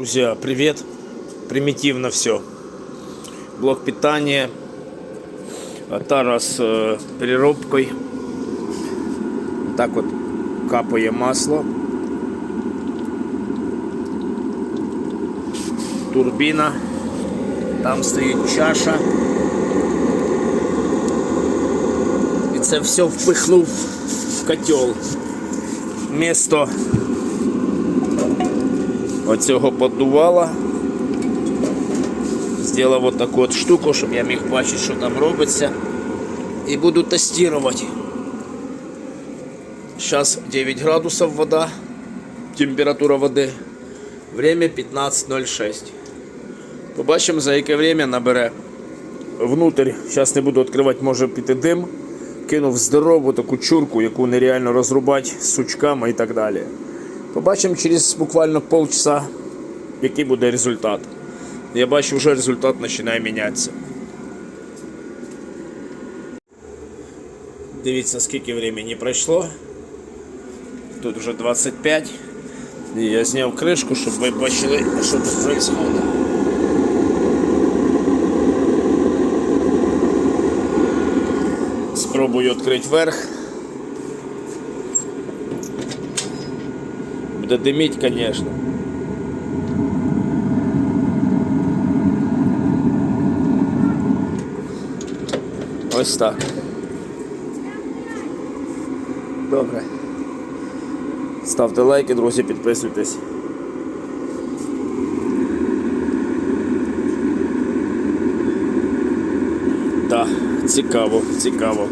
Друзья, привет! Примитивно все. Блок питания, тара з е, переробкою. Так от капає масло. Турбіна. Там стоїть чаша. І це все впихнув в котел. Місто оцього поддувала. Зробив вот таку от штуку, щоб я міг бачити, що там робиться. І буду тестувати. Сейчас 9 градусов вода, температура води. Время 15.06. Побачимо, за яке время набере. Внутрь, зараз не буду відкривати, може піти дим. Кинув здорову таку чурку, яку нереально розрубати з сучками і так далі. Побачимо через буквально полчаса, який буде результат. Я бачу, вже результат починає мінятися. Дивіться, скільки времени пройшло. Тут вже 25. І я зняв кришку, щоб ви бачили, що тут відбувається. Спробую відкрити верх. Буде диміть, звісно. Ось так. Добре. Ставте лайки, друзі, підписуйтесь. Так, цікаво, цікаво.